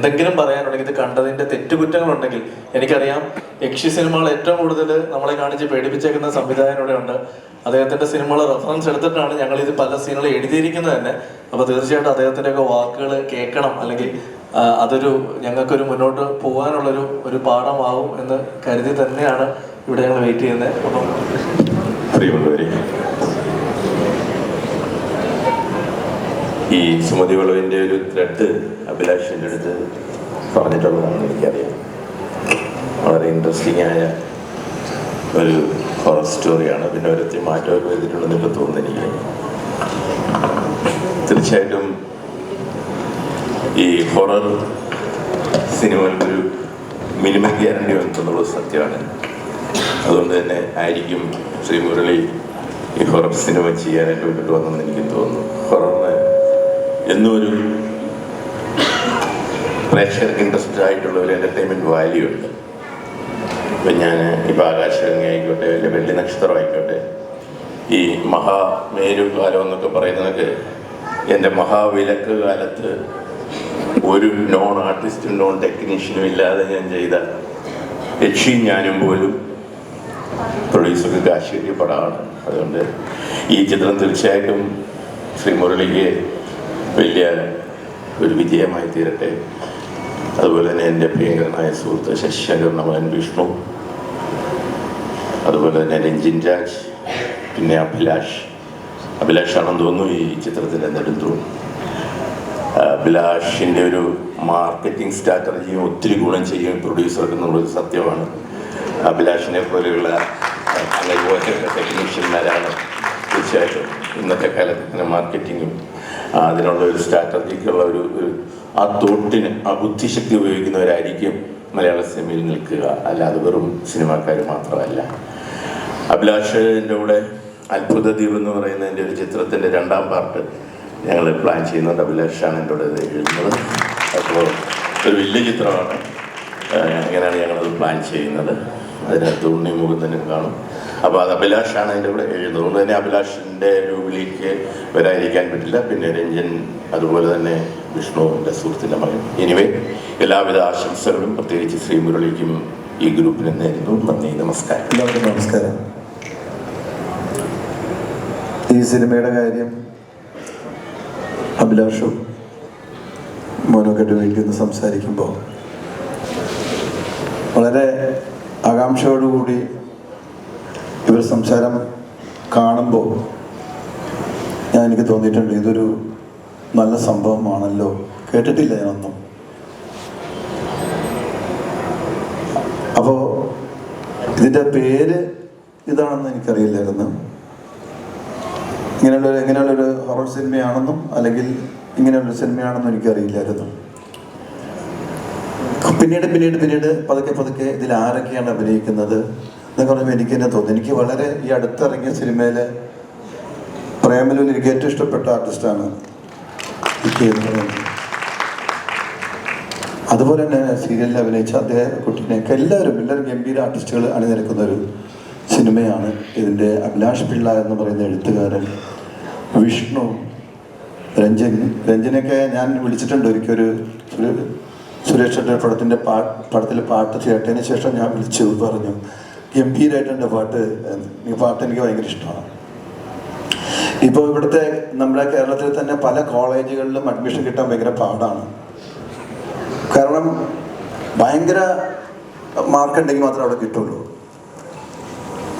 എന്തെങ്കിലും പറയാനുണ്ടെങ്കിൽ ഇത് കണ്ടതിന്റെ തെറ്റുകുറ്റങ്ങളുണ്ടെങ്കിൽ എനിക്കറിയാം യക്ഷി സിനിമകൾ ഏറ്റവും കൂടുതൽ നമ്മളെ കാണിച്ച് പേടിപ്പിച്ചേക്കുന്ന സംവിധായകൻ ഇവിടെ ഉണ്ട്. അദ്ദേഹത്തിന്റെ സിനിമകൾ റെഫറൻസ് എടുത്തിട്ടാണ് ഞങ്ങൾ ഇത് പല സീനുകൾ എഴുതിയിരിക്കുന്നത് തന്നെ. അപ്പൊ തീർച്ചയായിട്ടും അദ്ദേഹത്തിന്റെ ഒക്കെ വാക്കുകൾ കേൾക്കണം. അല്ലെങ്കിൽ അതൊരു ഞങ്ങൾക്കൊരു മുന്നോട്ട് പോകാനുള്ളൊരു ഒരു പാഠമാവും എന്ന് കരുതി തന്നെയാണ് ഇവിടെ ഞങ്ങൾ വെയിറ്റ് ചെയ്യുന്നത്. അപ്പം ഈ സുമതി വളവിന്റെ ഒരു ത്രെഡ് അഭിലാഷിന്റെ അടുത്ത് പറഞ്ഞിട്ടുള്ളതാണെന്ന് എനിക്കറിയാം. വളരെ ഇൻട്രസ്റ്റിംഗ് ആയ ഒരു ഹൊറർ സ്റ്റോറിയാണ് പിന്നെ ഒരത്തി മാറ്റമൊക്കെ ഇപ്പോൾ തോന്നുന്നു എനിക്ക്. തീർച്ചയായിട്ടും ഈ ഹൊറർ സിനിമകൾക്കൊരു മിനിമം ഗ്യാരണ്ടി ഉണ്ടെന്നുള്ളത് സത്യമാണ്. അതുകൊണ്ട് തന്നെ ആയിരിക്കും ശ്രീ മുരളി ഈ ഹൊറർ സിനിമ ചെയ്യാനായിട്ട് മുന്നോട്ട് വന്നെന്ന് എനിക്ക് തോന്നുന്നു. ഹൊററിന് എന്നും ഒരു പ്രേക്ഷകർക്ക് ഇൻട്രസ്റ്റഡ് ആയിട്ടുള്ള ഒരു എന്റർടൈൻമെന്റ് വാല്യൂ ഉണ്ട്. ഇപ്പം ഞാൻ ഇപ്പോൾ ആകാശഗംഗ ആയിക്കോട്ടെ അല്ലെങ്കിൽ വെള്ളി നക്ഷത്രം ആയിക്കോട്ടെ ഈ മഹാമേരു കാലം എന്നൊക്കെ പറയുന്നതൊക്കെ എന്റെ മഹാവിലക്ക് കാലത്ത് ഒരു നോൺ ആർട്ടിസ്റ്റും നോൺ ടെക്നീഷ്യനും ഇല്ലാതെ ഞാൻ ചെയ്ത യക്ഷിയും ഞാനും പോലും പ്രൊഡ്യൂസർക്ക് കാശ് കിട്ടിയ പടമാണ് അതുകൊണ്ട് ഈ ചിത്രം തീർച്ചയായിട്ടും ശ്രീ മുരളിക്ക് വലിയ ഒരു വിജയമായി തീരട്ടെ. അതുപോലെ തന്നെ എന്റെ പ്രിയങ്കരനായ സുഹൃത്ത് നമൻ വിഷ്ണു. അതുപോലെ തന്നെ രഞ്ജിൻ രാജ് പിന്നെ അഭിലാഷ്. അഭിലാഷാണെന്ന് തോന്നുന്നു ഈ ചിത്രത്തിന്റെ നെടുന്തൂൺ അഭിലാഷിന്റെ ഒരു മാർക്കറ്റിംഗ് സ്ട്രാറ്റജിയും ഒത്തിരി ഗുണം ചെയ്യും പ്രൊഡ്യൂസർക്ക് എന്നുള്ളത് സത്യമാണ്. അഭിലാഷിനെ പോലെയുള്ള ടെക്നീഷ്യന്മാരാണ് തീർച്ചയായിട്ടും ഇന്നത്തെ കാലത്ത് ഇങ്ങനെ മാർക്കറ്റിങ്ങും അതിനുള്ള ഒരു സ്ട്രാറ്റജിക്കുള്ള ഒരു ആ തോട്ടിന് ആ ബുദ്ധിശക്തി ഉപയോഗിക്കുന്നവരായിരിക്കും മലയാള സിനിമയിൽ നിൽക്കുക. അല്ലാതെ വെറും സിനിമാക്കാർ മാത്രമല്ല. അഭിലാഷിന്റെ കൂടെ അത്ഭുത ദ്വീപ് എന്ന് പറയുന്നതിന്റെ ഒരു ചിത്രത്തിന്റെ രണ്ടാം പാർട്ട് ഞങ്ങൾ പ്ലാൻ ചെയ്യുന്നുണ്ട്. അഭിലാഷാണ് എന്റെ കൂടെ എഴുതുന്നത്. അപ്പോൾ ഒരു വലിയ ചിത്രമാണ്. അങ്ങനെയാണ് ഞങ്ങളത് പ്ലാൻ ചെയ്യുന്നത്. അതിനകത്ത് ഉണ്ണി മുകുന്ദനും കാണും. അപ്പോൾ അത് അഭിലാഷാണ് അതിന്റെ കൂടെ എഴുതുന്നത്. അതുകൊണ്ട് തന്നെ അഭിലാഷിന്റെ രൂപിലേക്ക് വരാതിരിക്കാൻ പറ്റില്ല. പിന്നെ രഞ്ജൻ അതുപോലെ തന്നെ വിഷ്ണു എന്റെ സുഹൃത്തിന്റെ മകൻ. എനിവേ എല്ലാവിധ ആശംസകളും പ്രത്യേകിച്ച് ശ്രീ മുരളിക്കും ഈ ഗ്രൂപ്പിനും നേരുന്നു. നന്ദി നമസ്കാരം. എല്ലാവർക്കും നമസ്കാരം. ഈ സിനിമയുടെ കാര്യം അഭിലാഷും മോനോക്കെട്ട് വീട്ടിൽ നിന്ന് സംസാരിക്കുമ്പോൾ വളരെ ആകാംക്ഷയോടുകൂടി ഇവർ സംസാരം കാണുമ്പോൾ ഞാൻ എനിക്ക് തോന്നിയിട്ടുണ്ട് ഇതൊരു നല്ല സംഭവമാണല്ലോ. കേട്ടിട്ടില്ല ഞാനൊന്നും. അപ്പോൾ ഇതിന്റെ പേര് ഇതാണെന്ന് എനിക്കറിയില്ലായിരുന്നു. ഇങ്ങനെയുള്ളൊരു ഇങ്ങനെയുള്ളൊരു ഹൊറർ സിനിമയാണെന്നും അല്ലെങ്കിൽ ഇങ്ങനെയുള്ളൊരു സിനിമയാണെന്നും എനിക്കറിയില്ലായിരുന്നു. പിന്നീട് പിന്നീട് പിന്നീട് പതുക്കെ പതുക്കെ ഇതിൽ ആരൊക്കെയാണ് അഭിനയിക്കുന്നത്? എന്നൊക്കെ പറയുമ്പോൾ എനിക്ക് തന്നെ തോന്നി എനിക്ക് വളരെ ഈ അടുത്തിറങ്ങിയ സിനിമയിലെ പ്രേമലൂർ എനിക്ക് ഏറ്റവും ഇഷ്ടപ്പെട്ട ആർട്ടിസ്റ്റാണ് അതുപോലെ തന്നെ സീരിയലിൽ അഭിനയിച്ച അദ്ദേഹം കുട്ടീനെയൊക്കെ എല്ലാവരും എല്ലാവരും ഗംഭീര ആർട്ടിസ്റ്റുകൾ അണിനിരക്കുന്ന ഒരു സിനിമയാണ് ഇതിന്റെ അഭിലാഷ് പിള്ള എന്ന് പറയുന്ന എഴുത്തുകാരൻ വിഷ്ണു രഞ്ജൻ. രഞ്ജനൊക്കെ ഞാൻ വിളിച്ചിട്ടുണ്ട് ഒരിക്കൽ ഒരു സുരേഷ് പടത്തിന്റെ പാ പടത്തിൽ പാട്ട് കേട്ടതിന് ശേഷം ഞാൻ വിളിച്ചു പറഞ്ഞു. ഗംഭീരമായിട്ട് എന്റെ പാട്ട്. ഈ പാട്ട് എനിക്ക് ഭയങ്കര ഇഷ്ടമാണ്. ഇപ്പോൾ ഇവിടുത്തെ നമ്മുടെ കേരളത്തിൽ തന്നെ പല കോളേജുകളിലും അഡ്മിഷൻ കിട്ടാൻ ഭയങ്കര പാടാണ്. കാരണം ഭയങ്കര മാർക്ക് ഉണ്ടെങ്കിൽ മാത്രമേ അവിടെ കിട്ടുള്ളൂ.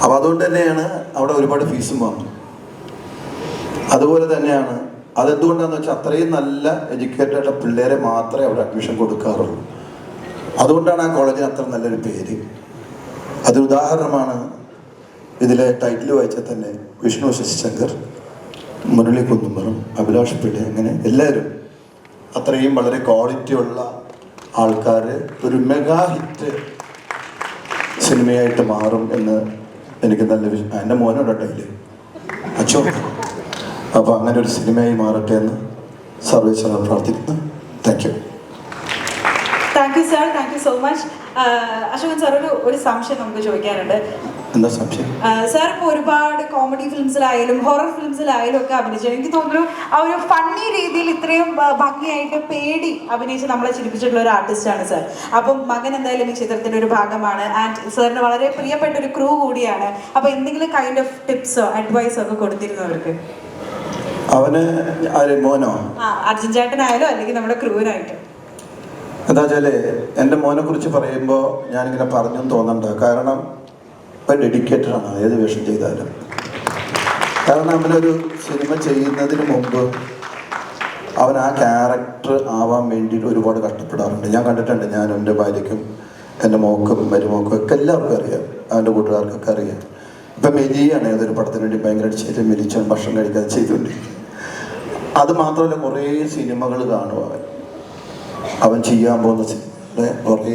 അപ്പോൾ അതുകൊണ്ട് തന്നെയാണ് അവിടെ ഒരുപാട് ഫീസും വന്നു അതുപോലെ തന്നെയാണ് അതെന്തുകൊണ്ടാന്ന് വെച്ചാൽ അത്രയും നല്ല എഡ്യൂക്കേറ്റഡ് പിള്ളേരെ മാത്രമേ അവിടെ അഡ്മിഷൻ കൊടുക്കാറുള്ളൂ. അതുകൊണ്ടാണ് ആ കോളേജിന് അത്ര നല്ലൊരു പേര്. അതൊരു ഉദാഹരണമാണ്. ഇതിലെ ടൈറ്റിൽ വായിച്ചാൽ തന്നെ വിഷ്ണു ശശിശങ്കർ മുരളി കുന്നുമ്പറും അഭിലാഷ് പിള്ളി അങ്ങനെ എല്ലാവരും അത്രയും വളരെ ക്വാളിറ്റി ഉള്ള ആൾക്കാർ ഒരു മെഗാ ഹിറ്റ് സിനിമയായിട്ട് മാറും എന്ന് എനിക്ക് നല്ല എന്റെ മോനോട് ടൈൽ അച്ചോ അപ്പോൾ അങ്ങനെ ഒരു സിനിമയായി മാറട്ടെ എന്ന് സർവേശ്വര പ്രാർത്ഥിക്കുന്നു. Thank you thank you sir thank you so much Ashokan sir ഒരു ഒരു സംശയം നമുക്ക് ചോദിക്കാനുണ്ട്. എന്താ സംശയം? സാർ ഇപ്പോൾ ഒരുപാട് കോമഡി ഫിലിംസിലായാലും ഹൊറർ ഫിലിംസിലായാലും ഒക്കെ അഭിനയിച്ചു. എനിക്ക് തോന്നുന്നു ആ ഒരു ഫണ്ണി രീതിയിൽ ഇത്രയും ഭംഗിയായിട്ട് പേടി അഭിനയിച്ച് നമ്മളെ ചിരിപ്പിച്ചിട്ടുള്ള ഒരു ആർട്ടിസ്റ്റ് ആണ് സാർ. അപ്പം മകൻ എന്തായാലും ഈ ചിത്രത്തിന്റെ ഒരു ഭാഗമാണ്. ആൻഡ് സാറിന് വളരെ പ്രിയപ്പെട്ട ഒരു ക്രൂ കൂടിയാണ്. അപ്പൊ എന്തെങ്കിലും കൈൻഡ് ഓഫ് ടിപ്സോ അഡ്വൈസോ ഒക്കെ കൊടുത്തിരുന്നു അവർക്ക് അവന് മോനോ? അർജുൻ ചേട്ടനായാലും അല്ലെങ്കിൽ നമ്മുടെ ക്രൂവിനായിട്ടും എന്താ വെച്ചാൽ എന്റെ മോനെ കുറിച്ച് പറയുമ്പോൾ ഞാനിങ്ങനെ പറഞ്ഞു തോന്നണ്ട. കാരണം ഇപ്പം ഡെഡിക്കേറ്റഡ് ആണ്. ഏത് വേഷം ചെയ്താലും. കാരണം അവനൊരു സിനിമ ചെയ്യുന്നതിന് മുമ്പ് അവൻ ആ ക്യാരക്ടർ ആവാൻ വേണ്ടിയിട്ട് ഒരുപാട് കഷ്ടപ്പെടാറുണ്ട്. ഞാൻ കണ്ടിട്ടുണ്ട് ഞാൻ എന്റെ ഭാര്യയ്ക്കും എന്റെ മോക്കും മരുമോക്കും ഒക്കെ എല്ലാവർക്കും അറിയാം. അവന്റെ കൂട്ടുകാർക്കൊക്കെ അറിയാം. ഇപ്പം മെലിയാണ്. ഏതൊരു പടത്തിന് വേണ്ടി ഭയങ്കരമായിട്ട് ചെയ്ത് മെലിച്ചാൻ ഭക്ഷണം കഴിക്കാതെ ചെയ്തുകൊണ്ടിരിക്കുന്നത്. അത് മാത്രമല്ല കുറേ സിനിമകൾ കാണുക അവൻ. അവൻ ചെയ്യാൻ പോകുന്ന കുറേ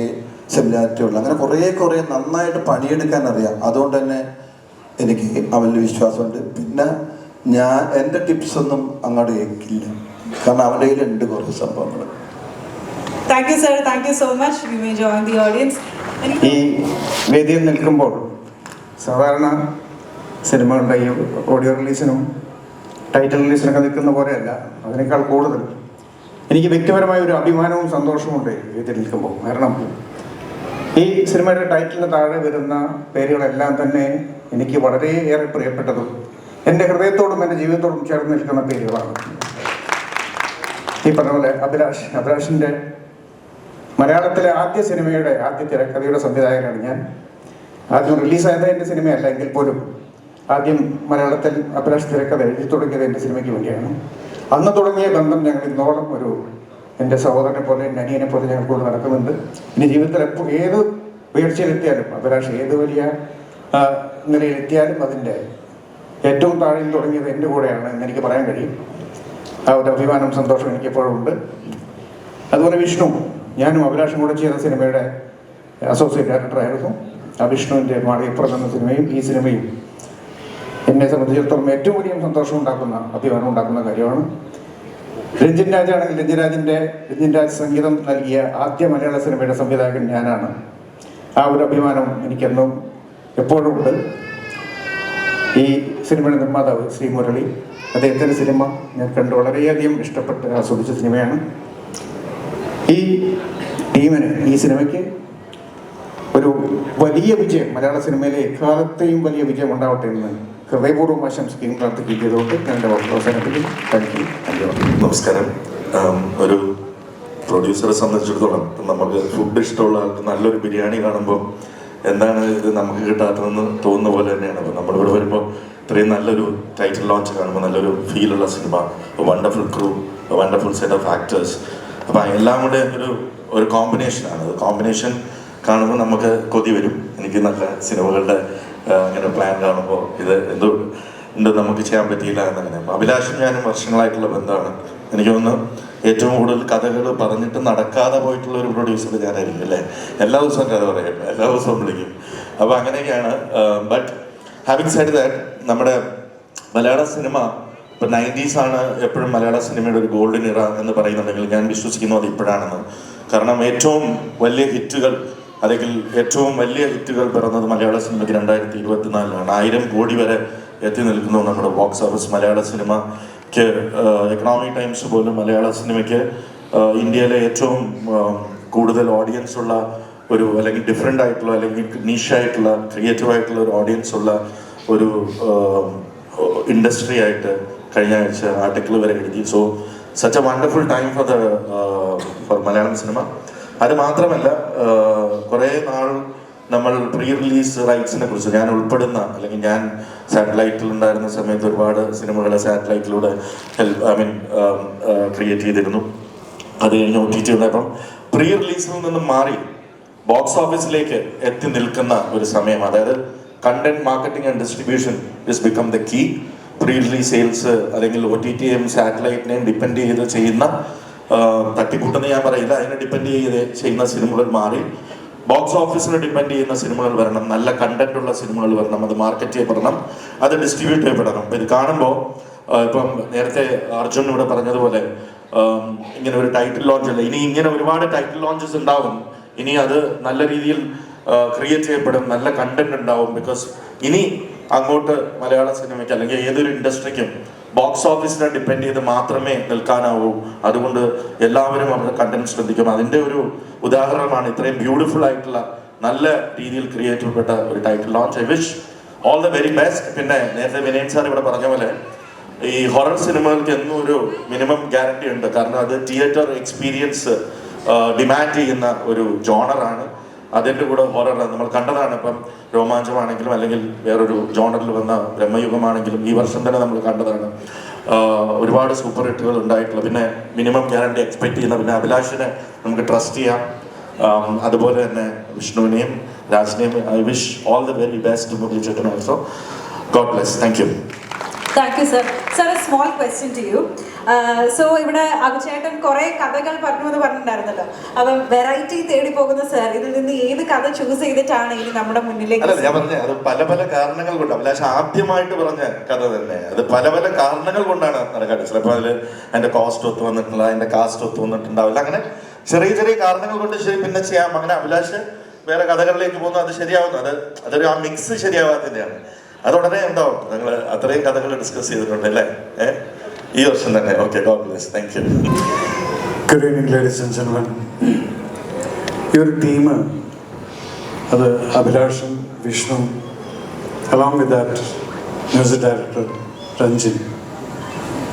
സിമിലാരിറ്റി ഉള്ള അങ്ങനെ കുറേ കുറേ നന്നായിട്ട് പണിയെടുക്കാൻ അറിയാം. അതുകൊണ്ട് തന്നെ എനിക്ക് അവനിൽ വിശ്വാസമുണ്ട്. പിന്നെ ഞാൻ എന്റെ ടിപ്സ് ഒന്നും അങ്ങോട്ട് കേൾക്കില്ല കാരണം അവന്റെ കയ്യിലുണ്ട് കുറേ സംഭവങ്ങൾ. Thank you sir thank you so much you may join the audience ഈ വേദിയിൽ നിൽക്കുമ്പോൾ സാധാരണ സിനിമകളുടെ ഈ ഓഡിയോ റിലീസിനും ടൈറ്റിൽ റിലീസിനൊക്കെ നിൽക്കുന്ന പോലെയല്ല. അതിനേക്കാൾ കൂടുതൽ എനിക്ക് വ്യക്തിപരമായ ഒരു അഭിമാനവും സന്തോഷവും ഉണ്ട് ഈ നിൽക്കുമ്പോൾ. കാരണം ഈ സിനിമയുടെ ടൈറ്റിലിന് താഴെ വരുന്ന പേരുകളെല്ലാം തന്നെ എനിക്ക് വളരെയേറെ പ്രിയപ്പെട്ടതും എന്റെ ഹൃദയത്തോടും എന്റെ ജീവിതത്തോടും ചേർന്ന് നിൽക്കുന്ന പേരുകളാണ്. ഈ പറഞ്ഞ പോലെ അഭിലാഷ്. അഭിലാഷിന്റെ മലയാളത്തിലെ ആദ്യ സിനിമയുടെ ആദ്യ തിരക്കഥയുടെ സംവിധായകനാണ് ഞാൻ. ആദ്യം റിലീസായത് എന്റെ സിനിമയല്ല എങ്കിൽ പോലും ആദ്യം മലയാളത്തിൽ അഭിലാഷ് തിരക്കഥ എഴുതി തുടങ്ങിയത് എന്റെ സിനിമയ്ക്ക് വേണ്ടിയാണ്. അന്ന് തുടങ്ങിയ ബന്ധം ഞങ്ങൾ ഇന്നോളം ഒരു എന്റെ സഹോദരനെ പോലെ എന്റെ അനിയനെ പോലെ ഞങ്ങൾ കൂടെ നടക്കുന്നുണ്ട്. ഇനി ജീവിതത്തിൽ എപ്പോൾ ഏത് ഉയർച്ചയിലെത്തിയാലും അഭിലാഷ് ഏത് വലിയ നിലയിലെത്തിയാലും അതിന്റെ ഏറ്റവും താഴെ തുടങ്ങിയത് എന്റെ കൂടെയാണ് എന്ന് എനിക്ക് പറയാൻ കഴിയും. ആ ഒരു അഭിമാനം സന്തോഷം എനിക്ക് എപ്പോഴും ഉണ്ട്. അതുപോലെ വിഷ്ണു ഞാനും അഭിലാഷും കൂടെ ചെയ്ത സിനിമയുടെ അസോസിയേറ്റ് ഡയറക്ടറായിരുന്നു ആ വിഷ്ണുവിന്റെ മാളികപ്പുറം എന്ന സിനിമയും ഈ സിനിമയും എന്നെ സംബന്ധിച്ചിടത്തോളം ഏറ്റവും വലിയ സന്തോഷം ഉണ്ടാക്കുന്ന അഭിമാനം ഉണ്ടാക്കുന്ന കാര്യമാണ്. രഞ്ജിൻ രാജാണെങ്കിൽ രഞ്ജിൻ രാജിന്റെ രഞ്ജിൻ രാജ് സംഗീതം നൽകിയ ആദ്യ മലയാള സിനിമയുടെ സംവിധായകൻ ഞാനാണ്. ആ ഒരു അഭിമാനം എനിക്കെന്നും എപ്പോഴും ഉണ്ട്. ഈ സിനിമയുടെ നിർമ്മാതാവ് ശ്രീ മുരളി അദ്ദേഹത്തിന്റെ സിനിമ ഞാൻ കണ്ട് വളരെയധികം ഇഷ്ടപ്പെട്ട് ആസ്വദിച്ച സിനിമയാണ്. ഈ ടീമിന് ഈ സിനിമയ്ക്ക് ഒരു വലിയ വിജയം മലയാള സിനിമയിലെ എക്കാലത്തെയും വലിയ വിജയം ഉണ്ടാവട്ടെ എന്ന് ഹൃദയപൂർവം ആശംസിക്കുകയും പ്രാർത്ഥിക്കുകയും ചെയ്തുകൊണ്ട് ഞാൻ എന്റെ അവസാനത്തിൽ യു നമസ്കാരം. ഒരു പ്രൊഡ്യൂസറെ സംബന്ധിച്ചിടത്തോളം നമുക്ക് ഫുഡ് ഇഷ്ടമുള്ള ആൾക്ക് നല്ലൊരു ബിരിയാണി കാണുമ്പോൾ എന്താണ് ഇത് നമുക്ക് കിട്ടാത്തതെന്ന് തോന്നുന്ന പോലെ തന്നെയാണ്. അപ്പോൾ നമ്മളിവിടെ വരുമ്പോൾ ഇത്രയും നല്ലൊരു ടൈറ്റിൽ ലോഞ്ച് കാണുമ്പോൾ നല്ലൊരു ഫീലുള്ള cinema wonderful crew wonderful set of actors അപ്പോൾ എല്ലാം കൂടെ ഒരു ഒരു കോമ്പിനേഷനാണ് കോമ്പിനേഷൻ കാണുമ്പോൾ നമുക്ക് കൊതി വരും. എനിക്ക് നല്ല സിനിമകളുടെ ആ, ഇങ്ങനെ പ്ലാൻ കാണുമ്പോൾ ഇത് എന്തോ ഉണ്ട് നമുക്ക് ചെയ്യാൻ പറ്റിയില്ല എന്നങ്ങനെ അഭിലാഷും ഞാനും വർഷങ്ങളായിട്ടുള്ള ബന്ധമാണ്. എനിക്ക് തോന്നുന്നു ഏറ്റവും കൂടുതൽ കഥകൾ പറഞ്ഞിട്ട് നടക്കാതെ പോയിട്ടുള്ള ഒരു പ്രൊഡ്യൂസർ ഞാനായിരിക്കും അല്ലേ? എല്ലാ ദിവസവും കഥ പറയും എല്ലാ ദിവസവും വിളിക്കും. അപ്പോൾ അങ്ങനെയൊക്കെയാണ് ബട്ട് ഹാവിങ് സൈഡ് ദാറ്റ് നമ്മുടെ മലയാള സിനിമ ഇപ്പം നയന്റീസ് ആണ് എപ്പോഴും മലയാള സിനിമയുടെ ഒരു ഗോൾഡൻ ഇറ എന്ന് പറയുന്നുണ്ടെങ്കിൽ ഞാൻ വിശ്വസിക്കുന്നു അത് ഇപ്പോഴാണെന്ന്. കാരണം ഏറ്റവും വലിയ ഹിറ്റുകൾ അല്ലെങ്കിൽ ഏറ്റവും വലിയ ഹിറ്റുകൾ പിറന്നത് മലയാള സിനിമയ്ക്ക് രണ്ടായിരത്തി ഇരുപത്തിനാലിലാണ്. ആയിരം കോടി വരെ എത്തി നിൽക്കുന്നു നമ്മുടെ ബോക്സ് ഓഫീസ് മലയാള സിനിമയ്ക്ക് എക്കണോമിക് ടൈംസ് പോലും മലയാള സിനിമയ്ക്ക് ഇന്ത്യയിലെ ഏറ്റവും കൂടുതൽ ഓഡിയൻസ് ഉള്ള ഒരു അല്ലെങ്കിൽ ഡിഫറെന്റ് ആയിട്ടുള്ള അല്ലെങ്കിൽ നീഷായിട്ടുള്ള ക്രിയേറ്റീവ് ആയിട്ടുള്ള ഒരു ഓഡിയൻസ് ഉള്ള ഒരു ഇൻഡസ്ട്രി ആയിട്ട് കഴിഞ്ഞ ആഴ്ച ആർട്ടിക്കിൾ വരെ എഴുതി. So such a wonderful time for the for Malayalam cinema. അത് മാത്രമല്ല കുറേ നാൾ നമ്മൾ പ്രീ റിലീസ് റൈറ്റ്സിനെ കുറിച്ച് ഞാൻ ഉൾപ്പെടുന്ന അല്ലെങ്കിൽ ഞാൻ സാറ്റലൈറ്റിൽ ഉണ്ടായിരുന്ന സമയത്ത് ഒരുപാട് സിനിമകളെ സാറ്റലൈറ്റിലൂടെ ഹെൽപ്പ് ഐ മീൻ ക്രിയേറ്റ് ചെയ്തിരുന്നു. അത് കഴിഞ്ഞ് ഒ ടി ടി ഉണ്ടായപ്പം പ്രീ റിലീസിൽ നിന്നും മാറി ബോക്സ് ഓഫീസിലേക്ക് എത്തി നിൽക്കുന്ന ഒരു സമയം അതായത് content marketing and distribution is become the key pre release sales അല്ലെങ്കിൽ ഒ ടി ടിയെയും സാറ്റലൈറ്റിനെയും ഡിപ്പെൻഡ് ചെയ്ത് ചെയ്യുന്ന തട്ടിക്കൂട്ടെന്ന് ഞാൻ പറയില്ല. അതിനെ ഡിപ്പെൻഡ് ചെയ്ത് ചെയ്യുന്ന സിനിമകൾ മാറി. ബോക്സ് ഓഫീസിനെ ഡിപ്പെൻഡ് ചെയ്യുന്ന സിനിമകൾ വരണം. നല്ല കണ്ടന്റ് ഉള്ള സിനിമകൾ വരണം. അത് മാർക്കറ്റ് ചെയ്യപ്പെടണം. അത് ഡിസ്ട്രിബ്യൂട്ട് ചെയ്യപ്പെടണം. ഇത് കാണുമ്പോൾ ഇപ്പം നേരത്തെ അർജുൻ ഇവിടെ പറഞ്ഞതുപോലെ ഇങ്ങനെ ഒരു ടൈറ്റിൽ ലോഞ്ച് അല്ല? ഇനി ഇങ്ങനെ ഒരുപാട് ടൈറ്റിൽ ലോഞ്ചസ് ഉണ്ടാവും. ഇനി അത് നല്ല രീതിയിൽ ക്രിയേറ്റ് ചെയ്യപ്പെടും. നല്ല കണ്ടന്റ് ഉണ്ടാവും. ബിക്കോസ് ഇനി അങ്ങോട്ട് മലയാള സിനിമയ്ക്ക് അല്ലെങ്കിൽ ഏതൊരു ഇൻഡസ്ട്രിക്കും ബോക്സ് ഓഫീസിനെ ഡിപ്പെൻഡ് ചെയ്ത് മാത്രമേ നിൽക്കാനാവൂ. അതുകൊണ്ട് എല്ലാവരും അവരുടെ കണ്ടന്റ് ശ്രദ്ധിക്കും അതിന്റെ ഒരു ഉദാഹരണമാണ് ഇത്രയും ബ്യൂട്ടിഫുൾ ആയിട്ടുള്ള നല്ല രീതിയിൽ ക്രിയേറ്റ് ചെയ്യപ്പെട്ട ഒരു title launch I wish all the very best പിന്നെ നേരത്തെ വിനയൻ സാർ ഇവിടെ പറഞ്ഞ പോലെ ഈ ഹൊറർ സിനിമകൾക്ക് എന്നും ഒരു മിനിമം ഗ്യാരണ്ടി ഉണ്ട്. കാരണം അത് തിയേറ്റർ എക്സ്പീരിയൻസ് ഡിമാൻഡ് ചെയ്യുന്ന ഒരു ജോണറാണ് അതിന്റെ കൂടെ ഹൊറർ നമ്മൾ കണ്ടതാണ് ഇപ്പം രോമാഞ്ചമാണെങ്കിലും അല്ലെങ്കിൽ വേറൊരു ജോണറിൽ വന്ന ബ്രഹ്മയുഗമാണെങ്കിലും ഈ വർഷം തന്നെ നമ്മൾ കണ്ടതാണ്. ഒരുപാട് സൂപ്പർ ഹിറ്റുകൾ ഉണ്ടായിട്ടുള്ള പിന്നെ മിനിമം ഗ്യാരണ്ടി എക്സ്പെക്ട് ചെയ്യുന്ന പിന്നെ അഭിലാഷിനെ നമുക്ക് ട്രസ്റ്റ് ചെയ്യാം. അതുപോലെ തന്നെ വിഷ്ണുവിനെയും രാജിനെയും I wish all the very best also god bless thank you thank you sir sir a small question to you so ഇവിടെ അഭിചേട്ടൻ കുറേ കഥകൾ പറഞ്ഞു എന്ന് പറഞ്ഞിട്ടുണ്ടായിരുന്നല്ലോ. അപ്പം വെറൈറ്റി തേടി പോകുന്ന സർ ഇതിൽ നിന്ന് ഏത് കഥ ചൂസ് ചെയ്തിട്ടാണ് ഇനി നമ്മുടെ മുന്നിലേക്ക് ഞാൻ പറഞ്ഞ അത് പല പല കാരണങ്ങൾ കൊണ്ട് അഭിലാഷ് ആദ്യമായിട്ട് പറഞ്ഞ കഥ തന്നെ. അത് പല പല കാരണങ്ങൾ കൊണ്ടാണ് നടക്കാറ്. ചിലപ്പോൾ അതിൽ അതിന്റെ കോസ്റ്റ് ഒത്തു വന്നിട്ടില്ല അതിന്റെ കാസ്റ്റ് ഒത്തു വന്നിട്ടുണ്ടാവില്ല. അങ്ങനെ ചെറിയ ചെറിയ കാരണങ്ങൾ കൊണ്ട് ശരി പിന്നെ ചെയ്യാം. അങ്ങനെ അഭിലാഷ് വേറെ കഥകളിലേക്ക് പോകുന്നു. അത് ശരിയാവുന്നു. അത് അതൊരു ആ മിക്സ് ശരിയാവാത്തതിന്റെയാണ്. അത് ഉടനെ ഉണ്ടാവും. ഞങ്ങൾ അത്രയും കഥകൾ ഡിസ്കസ് ചെയ്തിട്ടുണ്ട് അല്ലേ? ഏഹ് ഈ വർഷം തന്നെ. Okay god bless thank you good evening ladies and gentlemen ഈ ഒരു ടീം അത് അഭിലാഷും Vishnu along with that music director Ranjin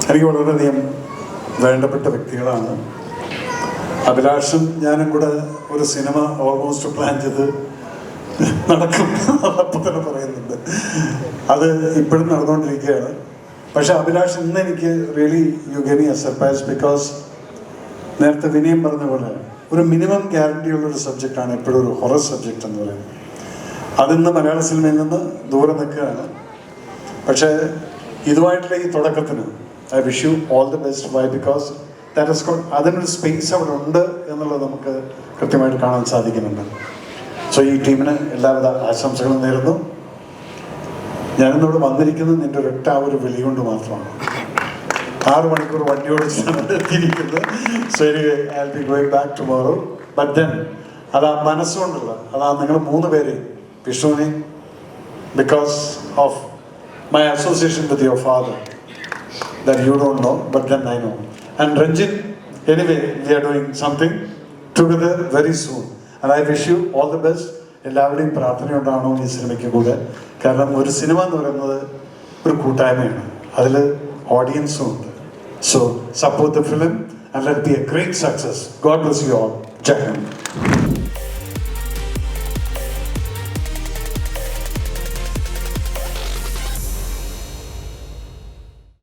എനിക്ക് വളരെയധികം വേണ്ടപ്പെട്ട വ്യക്തികളാണ്. അഭിലാഷും ഞാനും കൂടെ ഒരു സിനിമ ഓൾമോസ്റ്റ് പ്ലാൻ ചെയ്ത് നടക്കും അതപ്പോൾ തന്നെ പറയുന്നുണ്ട്. അത് ഇപ്പോഴും നടന്നുകൊണ്ടിരിക്കുകയാണ്. പക്ഷെ അഭിലാഷ് ഇന്ന് എനിക്ക് really you given a surprise because നേരത്തെ വിനയം പറഞ്ഞ പോലെ ഒരു മിനിമം ഗ്യാരണ്ടി ഉള്ള ഒരു സബ്ജക്റ്റാണ് എപ്പോഴും ഒരു ഹൊറർ സബ്ജക്റ്റ് എന്ന് പറയുന്നത്. അതിന്ന് മലയാള സിനിമയിൽ നിന്ന് ദൂരെ നിൽക്കുകയാണ്. പക്ഷേ ഇതുമായിട്ടുള്ള ഈ തുടക്കത്തിന് I wish you all the best why because that is അതിനൊരു സ്പേസ് അവിടെ ഉണ്ട് എന്നുള്ളത് നമുക്ക് കൃത്യമായിട്ട് കാണാൻ സാധിക്കുന്നുണ്ട്. സോ ഈ ടീമിന് എല്ലാവിധ ആശംസകളും നേരുന്നു. ഞാനിന്നിവിടെ വന്നിരിക്കുന്നത് നിന്റെ ഒരൊറ്റ ആ ഒരു വിളി കൊണ്ട് മാത്രമാണ്. ആറു മണിക്കൂർ വണ്ടി ഓടിച്ചാണ് എത്തിയിരിക്കുന്നത്. ശരി I be going back tomorrow but then അത് ആ മനസ്സുകൊണ്ടുള്ള അതാ നിങ്ങൾ മൂന്ന് പേര് വിഷ്ണുവിനെ because of my association with your father that you don't know but then I know and Ranjit, anyway we are doing something together very soon and I wish you all the best. എല്ലാവരുടെയും പ്രാർത്ഥന ഉണ്ടാവണം ഈ സിനിമയ്ക്ക് കൂടെ കാരണം ഒരു cinema എന്ന് പറയുന്നത് ഒരു കൂട്ടായ്മയാണ്. അതിൽ ഓഡിയൻസും ഉണ്ട്. So support the film and let be a great success God bless you all Jai